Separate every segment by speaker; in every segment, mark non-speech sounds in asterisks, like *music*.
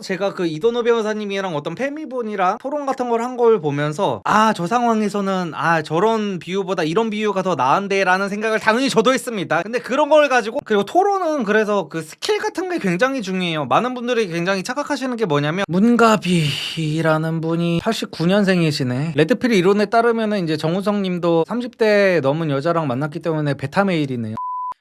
Speaker 1: 제가 그 이도노 변호사님이랑 어떤 패미분이랑 토론 같은 걸 한 걸 보면서 아 저 상황에서는 아 저런 비유보다 이런 비유가 더 나은데라는 생각을 당연히 저도 했습니다. 근데 그런 걸 가지고 그리고 토론은 그래서 그 스킬 같은 게 굉장히 중요해요. 많은 분들이 굉장히 착각하시는 게 뭐냐면 문가비라는 분이 89년생이시네. 레드필 이론에 따르면은 이제 정우성님도 30대 넘은 여자랑 만났기 때문에 베타 메일이네요.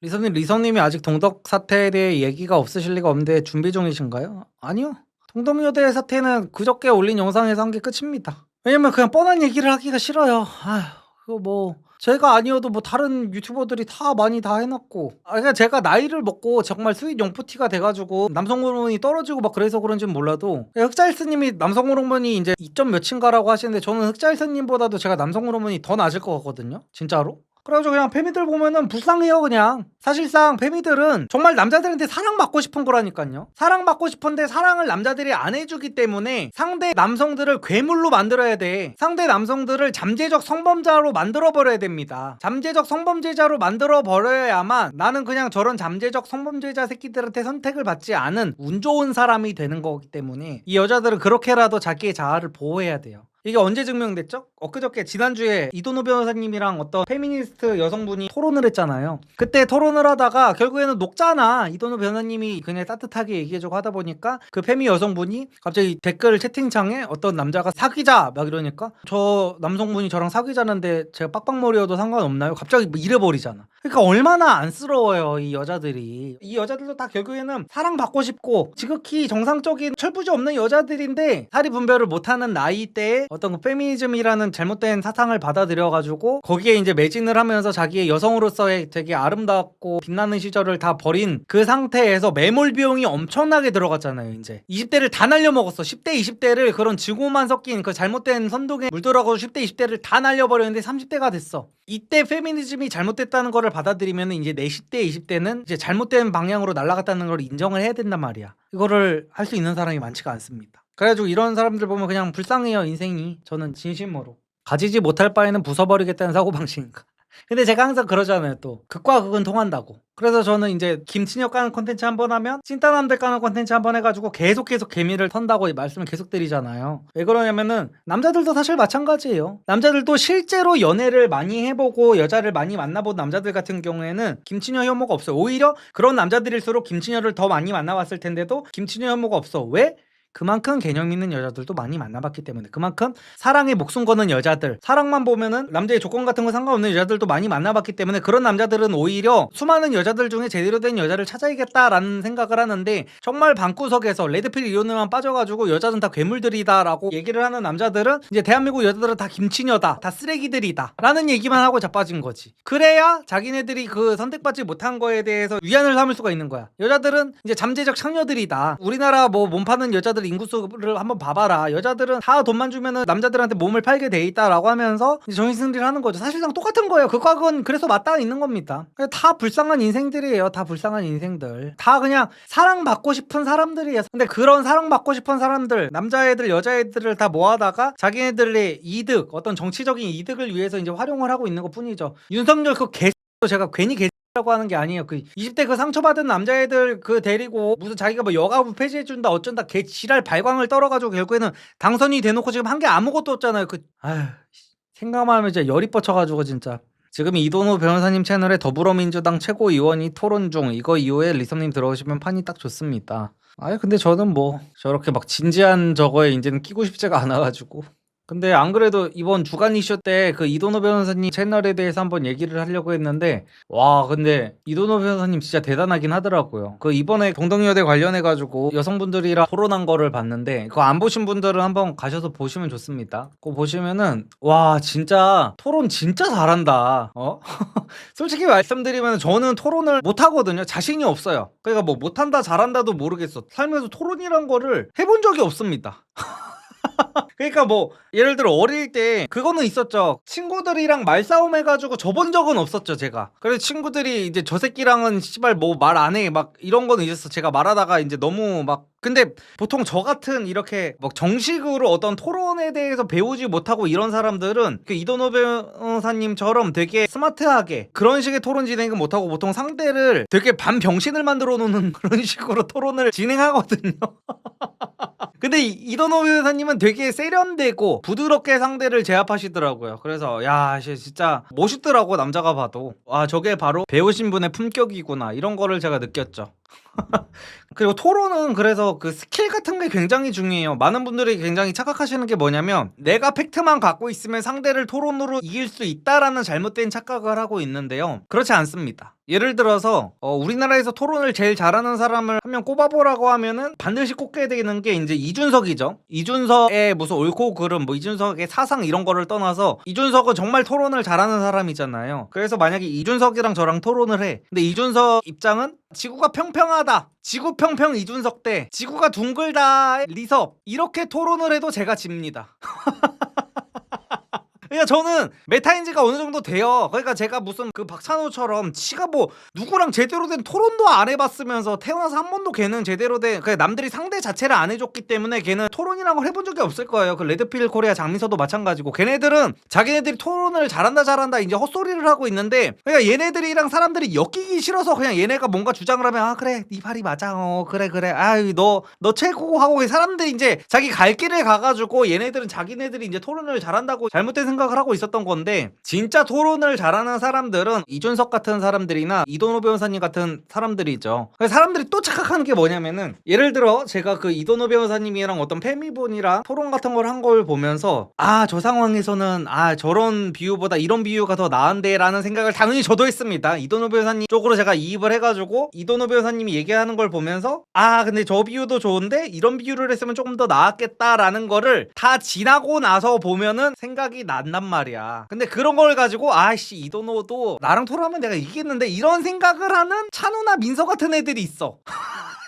Speaker 1: 리선님, 리선님이 아직 동덕 사태에 대해 얘기가 없으실 리가 없는데 준비 중이신가요? 아니요. 동덕여대 사태는 그저께 올린 영상에서 한 게 끝입니다. 왜냐면 그냥 뻔한 얘기를 하기가 싫어요. 아휴, 그거 뭐 제가 아니어도 뭐 다른 유튜버들이 다 많이 다 해놨고 아 그러니까 제가 나이를 먹고 정말 수익 영포티가 돼가지고 남성 호르몬이 떨어지고 막 그래서 그런지는 몰라도 흑자일스님이 남성 호르몬이 이제 2점 몇인가라고 하시는데 저는 흑자일스님보다도 제가 남성 호르몬이 더 낮을 것 같거든요 진짜로 그래가지고 그냥 페미들 보면은 불쌍해요 그냥. 사실상 페미들은 정말 남자들한테 사랑받고 싶은 거라니까요. 사랑받고 싶은데 사랑을 남자들이 안 해주기 때문에 상대 남성들을 괴물로 만들어야 돼. 상대 남성들을 잠재적 성범자로 만들어버려야 됩니다. 잠재적 성범죄자로 만들어버려야만 나는 그냥 저런 잠재적 성범죄자 새끼들한테 선택을 받지 않은 운 좋은 사람이 되는 거기 때문에 이 여자들은 그렇게라도 자기의 자아를 보호해야 돼요. 이게 언제 증명됐죠? 엊그저께 지난주에 이도노 변호사님이랑 어떤 페미니스트 여성분이 토론을 했잖아요. 그때 토론을 하다가 결국에는 녹잖아. 이도노 변호사님이 그냥 따뜻하게 얘기해주고 하다 보니까 그 페미 여성분이 갑자기 댓글 채팅창에 어떤 남자가 사귀자 막 이러니까 저 남성분이 저랑 사귀자는데 제가 빡빡머리여도 상관없나요? 갑자기 뭐 이래버리잖아. 그러니까 얼마나 안쓰러워요 이 여자들이. 이 여자들도 다 결국에는 사랑받고 싶고 지극히 정상적인 철부지 없는 여자들인데 사리 분별을 못하는 나이대에 어떤 그 페미니즘이라는 잘못된 사상을 받아들여가지고 거기에 이제 매진을 하면서 자기의 여성으로서의 되게 아름답고 빛나는 시절을 다 버린 그 상태에서 매몰 비용이 엄청나게 들어갔잖아요 이제. 20대를 다 날려먹었어. 10대 20대를 그런 지고만 섞인 그 잘못된 선동에 물들어가고 10대 20대를 다 날려버렸는데 30대가 됐어. 이때 페미니즘이 잘못됐다는 거를 받아들이면 이제 내 10대 20대는 이제 잘못된 방향으로 날아갔다는 걸 인정을 해야 된단 말이야. 이거를 할 수 있는 사람이 많지가 않습니다 그래가지고 이런 사람들 보면 그냥 불쌍해요 인생이. 저는 진심으로. 가지지 못할 바에는 부숴버리겠다는 사고방식인가? *laughs* 근데 제가 항상 그러잖아요 또. 극과 극은 통한다고. 그래서 저는 이제 김친혁 까는 콘텐츠 한 번 하면 찐따남들 까는 콘텐츠 한 번 해가지고 계속 계속 개미를 턴다고 말씀을 계속 드리잖아요. 왜 그러냐면은 남자들도 사실 마찬가지예요. 남자들도 실제로 연애를 많이 해보고 여자를 많이 만나본 남자들 같은 경우에는 김치녀 혐오가 없어요. 오히려 그런 남자들일수록 김치녀를 더 많이 만나봤을 텐데도 김치녀 혐오가 없어. 왜? 그만큼 개념 있는 여자들도 많이 만나봤기 때문에 그만큼 사랑에 목숨 거는 여자들 사랑만 보면은 남자의 조건 같은 거 상관없는 여자들도 많이 만나봤기 때문에 그런 남자들은 오히려 수많은 여자들 중에 제대로 된 여자를 찾아야겠다라는 생각을 하는데 정말 방구석에서 레드필 이론에만 빠져가지고 여자는 다 괴물들이다라고 얘기를 하는 남자들은 이제 대한민국 여자들은 다 김치녀다 다 쓰레기들이다 라는 얘기만 하고 자빠진 거지. 그래야 자기네들이 그 선택받지 못한 거에 대해서 위안을 삼을 수가 있는 거야. 여자들은 이제 잠재적 창녀들이다. 우리나라 뭐 몸 파는 여자들 인구수를 한번 봐봐라. 여자들은 다 돈만 주면은 남자들한테 몸을 팔게 돼 있다라고 하면서 정신승리를 하는 거죠. 사실상 똑같은 거예요. 그 과거는 그래서 맞닿아 있는 겁니다. 다 불쌍한 인생들이에요. 다 불쌍한 인생들. 다 그냥 사랑받고 싶은 사람들이에요. 근데 그런 사랑받고 싶은 사람들, 남자애들, 여자애들을 다 모아다가 자기네들의 이득, 어떤 정치적인 이득을 위해서 이제 활용을 하고 있는 것 뿐이죠. 윤석열 그 개, 제가 괜히 개, 라고 하는 게 아니에요. 그 20대 그 상처받은 남자애들 그 데리고 무슨 자기가 뭐 여가부 폐지해준다 어쩐다 개 지랄 발광을 떨어가지고 결국에는 당선이 돼놓고 지금 한 게 아무것도 없잖아요. 그 아휴 생각만 하면 진짜 열이 뻗쳐가지고 진짜. 지금 이도노 변호사님 채널에 더불어민주당 최고위원이 토론 중 이거 이후에 리섬님 들어오시면 판이 딱 좋습니다. 아니 근데 저는 뭐 저렇게 막 진지한 저거에 이제는 끼고 싶지가 않아가지고 근데 안 그래도 이번 주간 이슈 때 그 이도노 변호사님 채널에 대해서 한번 얘기를 하려고 했는데 와 근데 이도노 변호사님 진짜 대단하긴 하더라고요. 그 이번에 동덕여대 관련해 가지고 여성분들이랑 토론한 거를 봤는데 그거 안 보신 분들은 한번 가셔서 보시면 좋습니다. 그거 보시면은 와 진짜 토론 진짜 잘한다. 어? *laughs* 솔직히 말씀드리면 저는 토론을 못 하거든요. 자신이 없어요. 그러니까 뭐 못한다 잘한다도 모르겠어. 살면서 토론이란 거를 해본 적이 없습니다. *laughs* *laughs* 그러니까 뭐 예를 들어 어릴 때 그거는 있었죠. 친구들이랑 말싸움 해가지고 져본 적은 없었죠 제가. 그래서 친구들이 이제 저 새끼랑은 씨발 뭐 말 안 해 막 이런 거는 있었어. 제가 말하다가 이제 너무 막 근데 보통 저 같은 이렇게 뭐 정식으로 어떤 토론에 대해서 배우지 못하고 이런 사람들은 그 이도노 변호사님처럼 되게 스마트하게 그런 식의 토론 진행은 못하고 보통 상대를 되게 반병신을 만들어 놓는 *laughs* 그런 식으로 토론을 진행하거든요. *laughs* 근데 이- 이도노 변호사님은 되게 세련되고 부드럽게 상대를 제압하시더라고요. 그래서 야, 씨, 진짜 멋있더라고 남자가 봐도. 아, 저게 바로 배우신 분의 품격이구나 이런 거를 제가 느꼈죠. *laughs* 그리고 토론은 그래서 그 스킬 같은 게 굉장히 중요해요. 많은 분들이 굉장히 착각하시는 게 뭐냐면 내가 팩트만 갖고 있으면 상대를 토론으로 이길 수 있다라는 잘못된 착각을 하고 있는데요. 그렇지 않습니다. 예를 들어서 어, 우리나라에서 토론을 제일 잘하는 사람을 한 명 꼽아보라고 하면은 반드시 꼽게 되는 게 이제 이준석이죠. 이준석의 무슨 옳고 그름, 뭐 이준석의 사상 이런 거를 떠나서 이준석은 정말 토론을 잘하는 사람이잖아요. 그래서 만약에 이준석이랑 저랑 토론을 해. 근데 이준석 입장은 지구가 평평하다. 지구 평평 이준석 대 지구가 둥글다 리섭 이렇게 토론을 해도 제가 집니다. *laughs* 그러니까 저는 메타인지가 어느 정도 돼요. 그러니까 제가 무슨 그 박찬호처럼 지가 뭐 누구랑 제대로 된 토론도 안 해봤으면서 태어나서 한 번도 걔는 제대로 된 그냥 남들이 상대 자체를 안 해줬기 때문에 걔는 토론이란 걸 해본 적이 없을 거예요. 그 레드필 코리아 장민서도 마찬가지고 걔네들은 자기네들이 토론을 잘한다 잘한다 이제 헛소리를 하고 있는데 그러니까 얘네들이랑 사람들이 엮이기 싫어서 그냥 얘네가 뭔가 주장을 하면 아 그래 네 말이 맞아 어 그래 그래 아유 너너 최고 하고 사람들이 이제 자기 갈 길을 가가지고 얘네들은 자기네들이 이제 토론을 잘한다고 잘못된 생각 을 하고 있었던 건데 진짜 토론을 잘하는 사람들은 이준석 같은 사람들이나 이도노 변호사님 같은 사람들이죠. 사람들이 또 착각하는 게 뭐냐면은 예를 들어 제가 그 이도노 변호사님이랑 어떤 패미분이랑 토론 같은 걸 한 걸 보면서 아 저 상황에서는 아 저런 비유보다 이런 비유가 더 나은데라는 생각을 당연히 저도 했습니다. 이도노 변호사님 쪽으로 제가 이입을 해가지고 이도노 변호사님이 얘기하는 걸 보면서 아 근데 저 비유도 좋은데 이런 비유를 했으면 조금 더 나았겠다라는 거를 다 지나고 나서 보면은 생각이 난단 말이야. 근데 그런 걸 가지고 아씨 이도노도 나랑 토론하면 내가 이기겠는데 이런 생각을 하는 찬우나 민서 같은 애들이 있어. *laughs*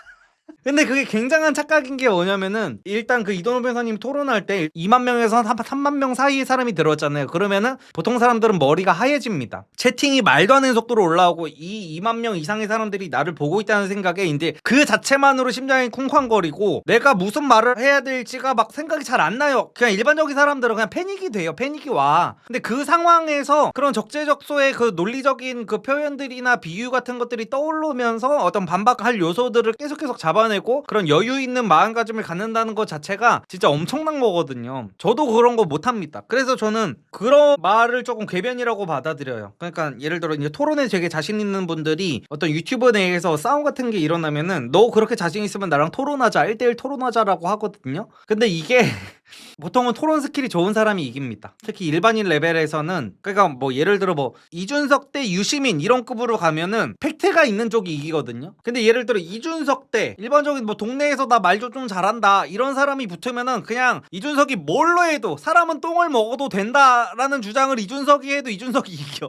Speaker 1: 근데 그게 굉장한 착각인 게 뭐냐면은 일단 그 이도노 변호사님 토론할 때 2만 명에서 3만 명 사이의 사람이 들어왔잖아요. 그러면은 보통 사람들은 머리가 하얘집니다. 채팅이 말도 안 되는 속도로 올라오고 이 2만 명 이상의 사람들이 나를 보고 있다는 생각에 이제 그 자체만으로 심장이 쿵쾅거리고 내가 무슨 말을 해야 될지가 막 생각이 잘 안 나요. 그냥 일반적인 사람들은 그냥 패닉이 돼요. 패닉이 와. 근데 그 상황에서 그런 적재적소의 그 논리적인 그 표현들이나 비유 같은 것들이 떠오르면서 어떤 반박할 요소들을 계속 계속 잡아 내고 그런 여유 있는 마음가짐을 갖는다는 것 자체가 진짜 엄청난 거거든요. 저도 그런 거 못합니다. 그래서 저는 그런 말을 조금 궤변이라고 받아들여요. 그러니까 예를 들어 이제 토론에 되게 자신 있는 분들이 어떤 유튜브 내에서 싸움 같은 게 일어나면은 너 그렇게 자신 있으면 나랑 토론하자 1대1 토론하자라고 하거든요. 근데 이게 *laughs* 보통은 토론 스킬이 좋은 사람이 이깁니다. 특히 일반인 레벨에서는 그러니까 뭐 예를 들어 뭐 이준석 대 유시민 이런 급으로 가면은 팩트가 있는 쪽이 이기거든요. 근데 예를 들어 이준석 대 일반적인 뭐 동네에서 나 말 좀 잘한다 이런 사람이 붙으면은 그냥 이준석이 뭘로 해도 사람은 똥을 먹어도 된다라는 주장을 이준석이 해도 이준석이 *laughs* 이겨.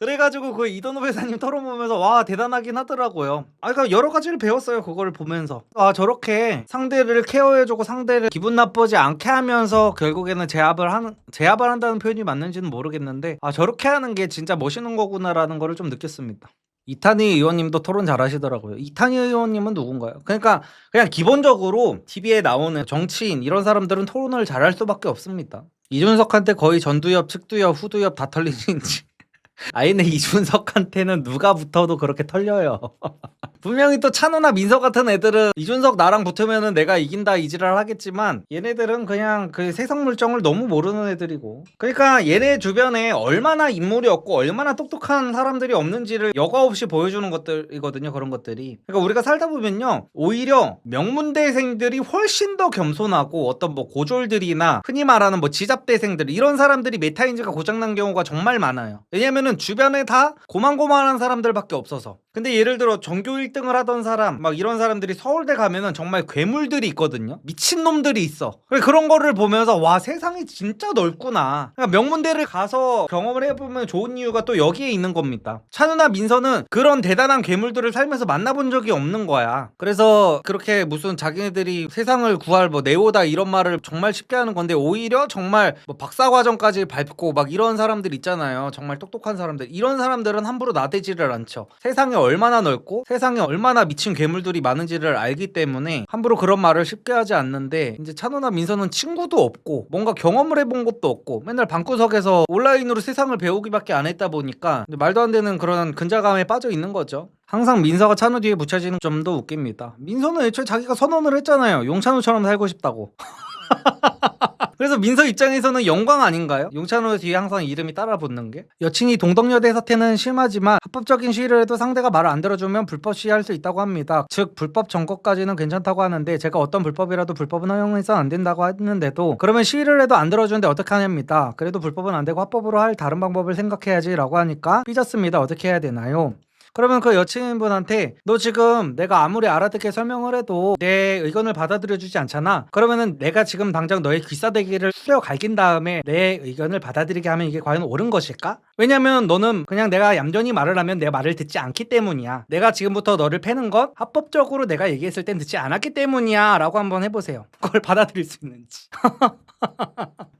Speaker 1: 그래가지고 그 이도노 회사님 토론 보면서 와 대단하긴 하더라고요. 아 그러니까 여러 가지를 배웠어요 그거를 보면서 아 저렇게 상대를 케어해주고 상대를 기분 나쁘지 않게 하면서 결국에는 제압을 하는 제압을 한다는 표현이 맞는지는 모르겠는데 아 저렇게 하는 게 진짜 멋있는 거구나라는 거를 좀 느꼈습니다. 이탄희 의원님도 토론 잘 하시더라고요. 이탄희 의원님은 누군가요? 그러니까 그냥 기본적으로 TV에 나오는 정치인 이런 사람들은 토론을 잘 할 수밖에 없습니다. 이준석한테 거의 전두엽, 측두엽, 후두엽 다 털리는지. 아이네 *laughs* 이준석한테는 누가 붙어도 그렇게 털려요. *laughs* 분명히 또 찬호나 민서 같은 애들은 이준석 나랑 붙으면은 내가 이긴다 이지랄 하겠지만 얘네들은 그냥 그 세상 물정을 너무 모르는 애들이고. 그러니까 얘네 주변에 얼마나 인물이 없고 얼마나 똑똑한 사람들이 없는지를 여과 없이 보여주는 것들이거든요 그런 것들이. 그러니까 우리가 살다 보면요 오히려 명문대생들이 훨씬 더 겸손하고 어떤 뭐 고졸들이나 흔히 말하는 뭐 지잡대생들 이런 사람들이 메타인지가 고장난 경우가 정말 많아요. 왜냐면 은 주변에 다 고만고만한 사람들밖에 없어서 근데 예를 들어 전교 1등을 하던 사람 막 이런 사람들이 서울대 가면은 정말 괴물들이 있거든요. 미친놈들이 있어. 그런 거를 보면서 와 세상이 진짜 넓구나. 그러니까 명문대를 가서 경험을 해보면 좋은 이유가 또 여기에 있는 겁니다. 찬우나 민서는 그런 대단한 괴물들을 살면서 만나본 적이 없는 거야. 그래서 그렇게 무슨 자기네들이 세상을 구할 뭐 네오다 이런 말을 정말 쉽게 하는 건데 오히려 정말 뭐 박사 과정까지 밟고 막 이런 사람들 있잖아요. 정말 똑똑한 사람들. 이런 사람들은 함부로 나대지를 않죠. 세상이 얼마나 넓고 세상에 얼마나 미친 괴물들이 많은지를 알기 때문에 함부로 그런 말을 쉽게 하지 않는데 이제 찬호나 민서는 친구도 없고 뭔가 경험을 해본 것도 없고 맨날 방구석에서 온라인으로 세상을 배우기밖에 안 했다 보니까 말도 안 되는 그런 근자감에 빠져 있는 거죠. 항상 민서가 찬우 뒤에 붙여지는 점도 웃깁니다. 민서는 애초에 자기가 선언을 했잖아요. 용찬우처럼 살고 싶다고. *laughs* 그래서 민서 입장에서는 영광 아닌가요? 용찬호 뒤에 항상 이름이 따라 붙는 게 여친이 동덕여대 사태는 심하지만 합법적인 시위를 해도 상대가 말을 안 들어주면 불법 시위할 수 있다고 합니다. 즉 불법 점거까지는 괜찮다고 하는데 제가 어떤 불법이라도 불법은 허용해서 안 된다고 했는데도 그러면 시위를 해도 안 들어주는데 어떻게 하냐입니다. 그래도 불법은 안 되고 합법으로 할 다른 방법을 생각해야지라고 하니까 삐졌습니다. 어떻게 해야 되나요? 그러면 그 여친분한테 너 지금 내가 아무리 알아듣게 설명을 해도 내 의견을 받아들여 주지 않잖아. 그러면은 내가 지금 당장 너의 귀싸대기를 후려 갈긴 다음에 내 의견을 받아들이게 하면 이게 과연 옳은 것일까? 왜냐면 너는 그냥 내가 얌전히 말을 하면 내 말을 듣지 않기 때문이야. 내가 지금부터 너를 패는 건 합법적으로 내가 얘기했을 땐 듣지 않았기 때문이야. 라고 한번 해보세요. 그걸 *laughs* 받아들일 수 있는지. *laughs*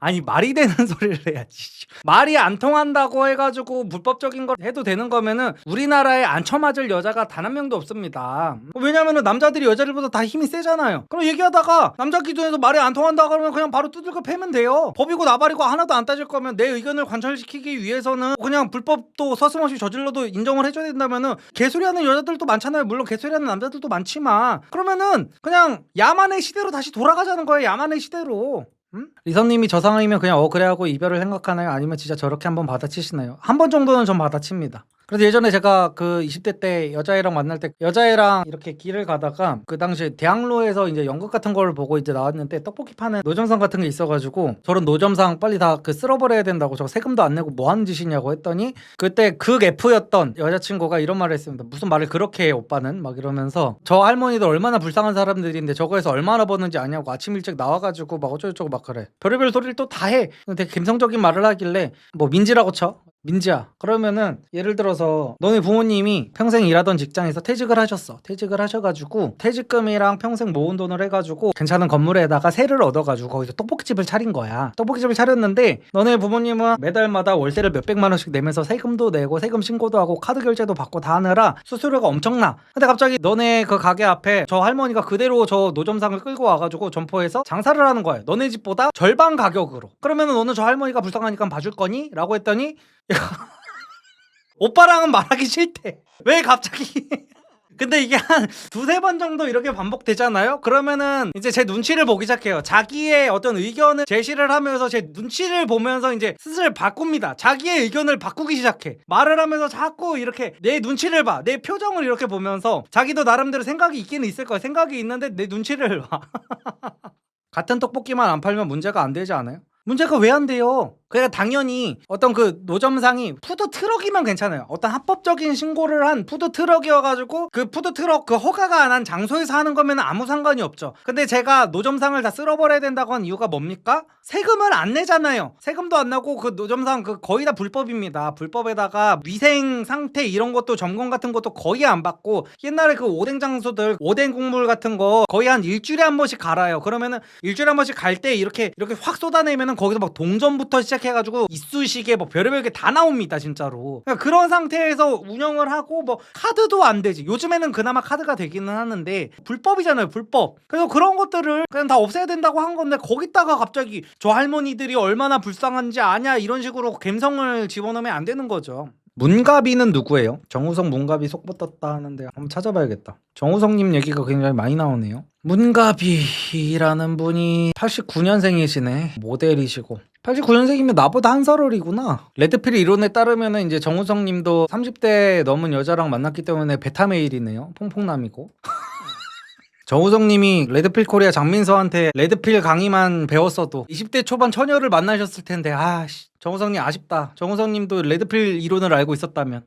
Speaker 1: 아니 말이 되는 *laughs* 소리를 해야지. 말이 안 통한다고 해가지고 불법적인 걸 해도 되는 거면은 우리나라에 안 쳐맞을 여자가 단 한 명도 없습니다. 왜냐면은 남자들이 여자들보다 다 힘이 세잖아요. 그럼 얘기하다가 남자 기준에서 말이 안 통한다 그러면 그냥 바로 두들겨 패면 돼요. 법이고 나발이고 하나도 안 따질 거면 내 의견을 관철시키기 위해서는 그냥 불법도 서슴없이 저질러도 인정을 해줘야 된다면은 개소리하는 여자들도 많잖아요. 물론 개소리하는 남자들도 많지만 그러면은 그냥 야만의 시대로 다시 돌아가자는 거예요. 야만의 시대로. 음? 리선님이 저 상황이면 그냥 어 그래 하고 이별을 생각하나요? 아니면 진짜 저렇게 한번 받아치시나요? 한 번 정도는 전 받아칩니다. 그래서 예전에 제가 그 20대 때 여자애랑 만날 때 여자애랑 이렇게 길을 가다가 그 당시에 대학로에서 이제 연극 같은 걸 보고 이제 나왔는데 떡볶이 파는 노점상 같은 게 있어가지고 저런 노점상 빨리 다 그 쓸어버려야 된다고 저 세금도 안 내고 뭐 하는 짓이냐고 했더니 그때 극 F였던 여자친구가 이런 말을 했습니다. 무슨 말을 그렇게 해 오빠는 막 이러면서 저 할머니들 얼마나 불쌍한 사람들인데 저거에서 얼마나 버는지 아냐고 아침 일찍 나와가지고 막 어쩌고저쩌고 막 그래. 별의별 소리를 또 다 해. 되게 감성적인 말을 하길래 뭐 민지라고 쳐. 민지야 그러면은 예를 들어서 너네 부모님이 평생 일하던 직장에서 퇴직을 하셨어. 퇴직을 하셔가지고 퇴직금이랑 평생 모은 돈을 해가지고 괜찮은 건물에다가 세를 얻어가지고 거기서 떡볶이집을 차린 거야. 떡볶이집을 차렸는데 너네 부모님은 매달마다 월세를 몇백만 원씩 내면서 세금도 내고 세금 신고도 하고 카드 결제도 받고 다 하느라 수수료가 엄청나. 근데 갑자기 너네 그 가게 앞에 저 할머니가 그대로 저 노점상을 끌고 와가지고 점포에서 장사를 하는 거야. 너네 집보다 절반 가격으로. 그러면은 너는 저 할머니가 불쌍하니까 봐줄 거니? 라고 했더니 *laughs* 오빠랑은 말하기 싫대. 왜 갑자기? *laughs* 근데 이게 한 두세 번 정도 이렇게 반복되잖아요? 그러면은 이제 제 눈치를 보기 시작해요. 자기의 어떤 의견을 제시를 하면서 제 눈치를 보면서 이제 슬슬 바꿉니다. 자기의 의견을 바꾸기 시작해. 말을 하면서 자꾸 이렇게 내 눈치를 봐. 내 표정을 이렇게 보면서 자기도 나름대로 생각이 있기는 있을 거야. 생각이 있는데 내 눈치를 봐. *laughs* 같은 떡볶이만 안 팔면 문제가 안 되지 않아요? 문제가 왜 안 돼요? 그러니까 당연히 어떤 그 노점상이 푸드 트럭이면 괜찮아요. 어떤 합법적인 신고를 한 푸드 트럭이어가지고 그 푸드 트럭 그 허가가 안 한 장소에서 하는 거면 아무 상관이 없죠. 근데 제가 노점상을 다 쓸어버려야 된다고 한 이유가 뭡니까? 세금을 안 내잖아요. 세금도 안 나고 그 노점상 그 거의 다 불법입니다. 불법에다가 위생 상태 이런 것도 점검 같은 것도 거의 안 받고 옛날에 그 오뎅 장소들 오뎅 국물 같은 거 거의 한 일주일에 한 번씩 갈아요. 그러면은 일주일에 한 번씩 갈 때 이렇게 이렇게 확 쏟아내면은 거기서 막 동전부터 시작 해가지고 이쑤시개 뭐 별의별 게 다 나옵니다 진짜로. 그러니까 그런 상태에서 운영을 하고 뭐 카드도 안 되지. 요즘에는 그나마 카드가 되기는 하는데 불법이잖아요 불법. 그래서 그런 것들을 그냥 다 없애야 된다고 한 건데 거기다가 갑자기 저 할머니들이 얼마나 불쌍한지 아냐 이런 식으로 감성을 집어넣으면 안 되는 거죠. 문가비는 누구예요? 정우성 문가비 속 뻗었다 하는데 한번 찾아봐야겠다. 정우성님 얘기가 굉장히 많이 나오네요. 문가비라는 분이 89년생이시네. 모델이시고. 89년생이면 나보다 한 살 어리구나. 레드필 이론에 따르면 이제 정우성님도 30대 넘은 여자랑 만났기 때문에 베타메일이네요. 퐁퐁남이고. 정우성 님이 레드필 코리아 장민서한테 레드필 강의만 배웠어도 20대 초반 처녀를 만나셨을 텐데 아씨 정우성 님 아쉽다. 정우성 님도 레드필 이론을 알고 있었다면